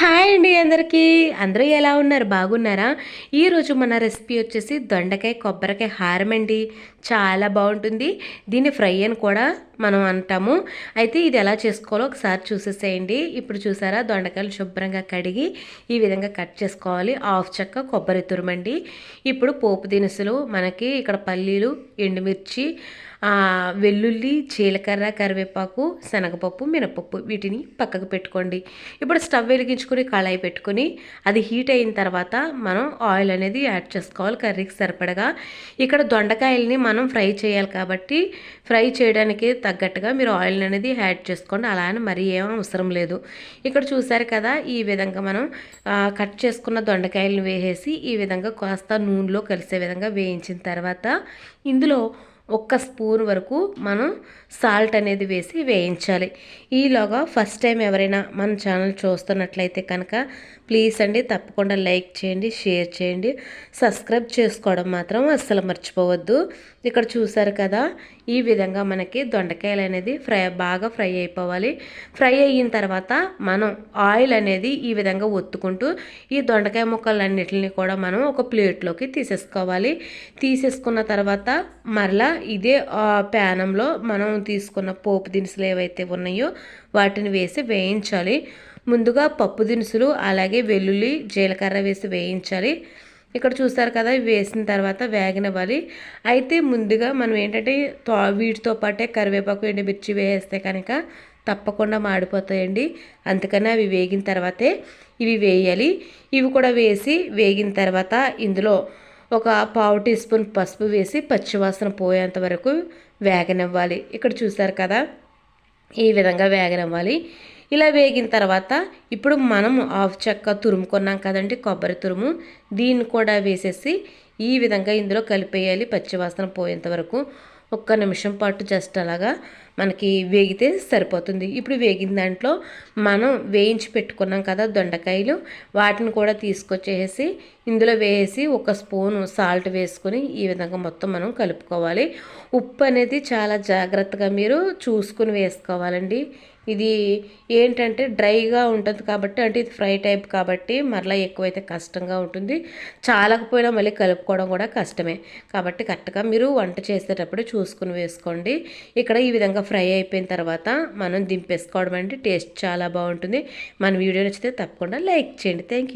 Hi అండి అందరికీ. అందరూ ఎలా ఉన్నారు? బాగున్నారా? ఈరోజు మన రెసిపీ వచ్చేసి దొండకాయ కొబ్బరికాయ హారం అండి చాలా బాగుంటుంది. దీన్ని ఫ్రై అని కూడా మనం అంటాము. అయితే ఇది ఎలా చేసుకోవాలో ఒకసారి చూసేసేయండి. ఇప్పుడు చూసారా? దొండకాయలు శుభ్రంగా కడిగి ఈ విధంగా కట్ చేసుకోవాలి. ఆఫ్ చెక్క కొబ్బరి తురుమండి. ఇప్పుడు పోపు దినుసులు మనకి ఇక్కడ పల్లీలు ఎండుమిర్చి వెల్లుల్లి జీలకర్ర కరివేపాకు శనగపప్పు మినపప్పు వీటిని పక్కకు పెట్టుకోండి. ఇప్పుడు స్టవ్ వెలిగించుకొని కళాయి పెట్టుకొని అది హీట్ అయిన తర్వాత మనం ఆయిల్ అనేది యాడ్ చేసుకోవాలి. కర్రీకి సరిపడగా. ఇక్కడ దొండకాయల్ని మనం ఫ్రై చేయాలి కాబట్టి ఫ్రై చేయడానికి తగ్గట్టుగా మీరు ఆయిల్ అనేది యాడ్ చేసుకోండి. అలా అని మరీ ఏం అవసరం లేదు. ఇక్కడ చూసారు కదా ఈ విధంగా మనం కట్ చేసుకున్న దొండకాయలను వేసేసి ఈ విధంగా కాస్త నూనెలో కలిసే విధంగా వేయించిన తర్వాత ఇందులో ఒక్క స్పూన్ వరకు మనం సాల్ట్ అనేది వేసి వేయించాలి. ఈలోగా ఫస్ట్ టైం ఎవరైనా మన ఛానల్ చూస్తున్నట్లయితే కనుక ప్లీజ్ అండి తప్పకుండా లైక్ చేయండి షేర్ చేయండి. సబ్స్క్రైబ్ చేసుకోవడం మాత్రం అస్సలు మర్చిపోవద్దు. ఇక్కడ చూసారు కదా ఈ విధంగా మనకి దొండకాయలు అనేది ఫ్రై బాగా ఫ్రై అయిపోవాలి. ఫ్రై అయిన తర్వాత మనం ఆయిల్ అనేది ఈ విధంగా ఒత్తుకుంటూ ఈ దొండకాయ ముక్కలన్నిటిని కూడా మనం ఒక ప్లేట్లోకి తీసేసుకోవాలి. తీసేసుకున్న తర్వాత మరలా ఇదే ప్యానంలో మనం తీసుకున్న పోపు దినుసులు ఏవైతే ఉన్నాయో వాటిని వేసి వేయించాలి. ముందుగా పప్పు దినుసులు అలాగే వెల్లుల్లి జీలకర్ర వేసి వేయించాలి. ఇక్కడ చూస్తారు కదా వేసిన తర్వాత వేగనివ్వాలి. అయితే ముందుగా మనం ఏంటంటే తో వీటితో పాటే కరివేపాకు ఎండుమిర్చి వేస్తే కనుక తప్పకుండా మాడిపోతాయండి. అందుకని అవి వేగిన తర్వాతే ఇవి వేయాలి. ఇవి కూడా వేసి వేగిన తర్వాత ఇందులో ఒక పావు టీ స్పూన్ పసుపు వేసి పచ్చివాసన పోయేంత వరకు వేగనివ్వాలి. ఇక్కడ చూసారు కదా ఈ విధంగా వేగనివ్వాలి. ఇలా వేగిన తర్వాత ఇప్పుడు మనం ఆఫ్ చెక్క తురుముకున్నాం కదండి కొబ్బరి తురుము. దీన్ని కూడా వేసేసి ఈ విధంగా ఇందులో కలిపేయాలి పచ్చివాసన పోయేంత వరకు. ఒక్క నిమిషం పాటు జస్ట్ అలాగా మనకి వేగితే సరిపోతుంది. ఇప్పుడు వేగిన దాంట్లో మనం వేయించి పెట్టుకున్నాం కదా దొండకాయలు వాటిని కూడా తీసుకొచ్చేసి ఇందులో వేసి ఒక స్పూను సాల్ట్ వేసుకొని ఈ విధంగా మొత్తం మనం కలుపుకోవాలి. ఉప్పు అనేది చాలా జాగ్రత్తగా మీరు చూసుకుని వేసుకోవాలండి. ఇది ఏంటంటే డ్రైగా ఉంటుంది కాబట్టి అంటే ఇది ఫ్రై టైప్ కాబట్టి మరలా ఎక్కువైతే కష్టంగా ఉంటుంది. చాలకపోయినా మళ్ళీ కలుపుకోవడం కూడా కష్టమే. కాబట్టి కరెక్ట్గా మీరు వంట చేసేటప్పుడు చూసుకుని వేసుకోండి. ఇక్కడ ఈ విధంగా ఫ్రై అయిపోయిన తర్వాత మనం దింపేసుకోవడం అంటే టేస్ట్ చాలా బాగుంటుంది. మన వీడియో నచ్చితే తప్పకుండా లైక్ చేయండి. థ్యాంక్